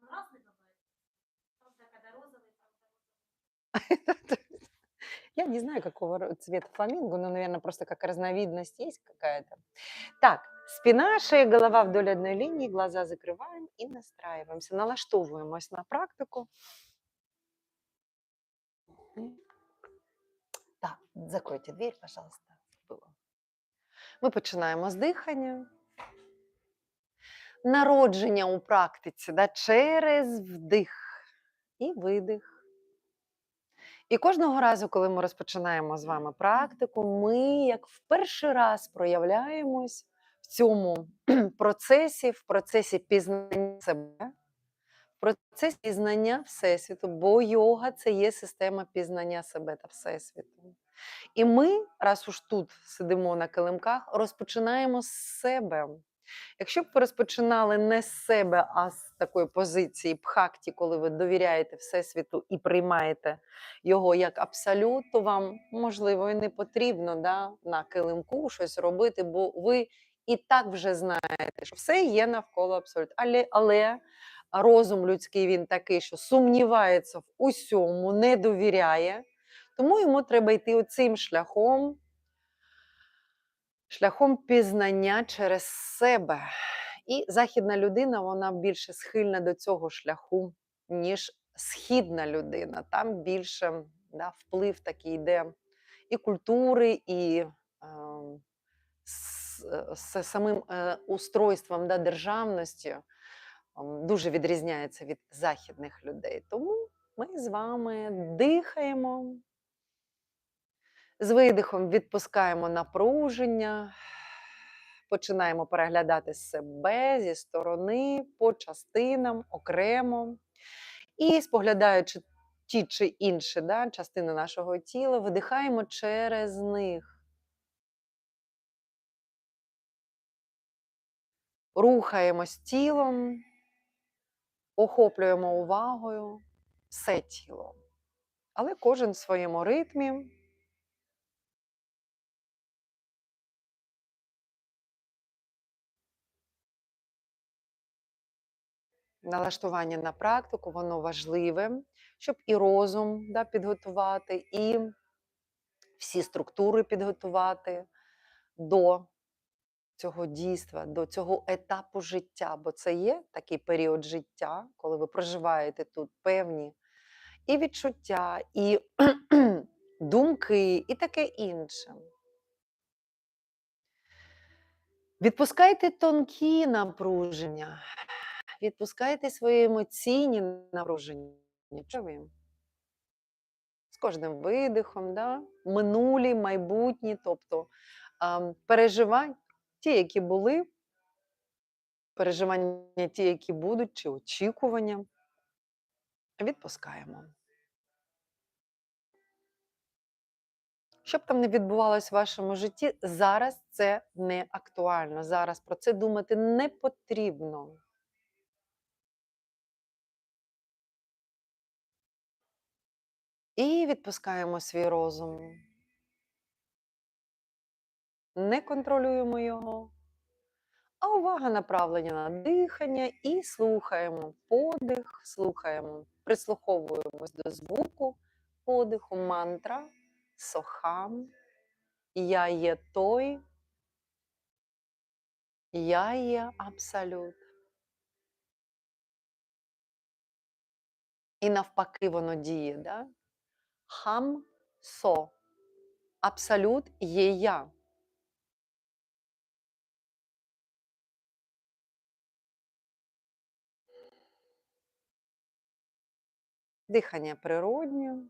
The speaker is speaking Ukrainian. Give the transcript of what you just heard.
правда, Я не знаю, какого цвета фламинго, но, наверное, просто как разновидность есть какая-то. Так, спина, шея, голова вдоль одной линии, глаза закрываем и настраиваемся. Налаштовуємось на практику. Так, закройте дверь, пожалуйста. Ми починаємо з дихання. Народження у практиці да, через вдих і видих. І кожного разу, коли ми розпочинаємо з вами практику, ми як в перший раз проявляємось в цьому процесі, в процесі пізнання себе, в процесі пізнання Всесвіту, бо йога це є система пізнання себе та Всесвіту. І ми, раз уж тут сидимо на килимках, розпочинаємо з себе. Якщо б ви розпочинали не з себе, а з такої позиції бхакті, коли ви довіряєте Всесвіту і приймаєте його як абсолют, то вам можливо і не потрібно да, на килимку щось робити, бо ви і так вже знаєте, що все є навколо абсолют. Але, але розум людський він такий, що сумнівається в усьому, не довіряє, тому йому треба йти оцим шляхом шляхом пізнання через себе. І західна людина вона більше схильна до цього шляху, ніж східна людина. Там більше да, вплив такий йде і культури, і е, з, з самим е, устройством да, державності дуже відрізняється від західних людей. Тому ми з вами дихаємо. З видихом відпускаємо напруження, починаємо переглядати себе зі сторони, по частинам, окремо. І споглядаючи ті чи інші да, частини нашого тіла, видихаємо через них. Рухаємось тілом, охоплюємо увагою все тіло. Але кожен в своєму ритмі. Налаштування на практику, воно важливе, щоб і розум да, підготувати, і всі структури підготувати до цього дійства, до цього етапу життя. Бо це є такий період життя, коли ви проживаєте тут певні і відчуття, і думки, і таке інше. Відпускайте тонкі напруження, відпускайте свої емоційні напруження. Ви? З кожним видихом, да? минулі, майбутні, тобто а, переживання, ті, які були, переживання ті, які будуть, чи очікування. Відпускаємо. Що б там не відбувалось в вашому житті, зараз це не актуально. Зараз про це думати не потрібно. І відпускаємо свій розум. Не контролюємо його, а увага направлена на дихання і слухаємо подих, слухаємо, прислуховуємось до звуку подиху, мантра, сохам. Я є той, я є абсолют. І навпаки воно діє, да? Хам со. Абсолют є я. Дихання природнє.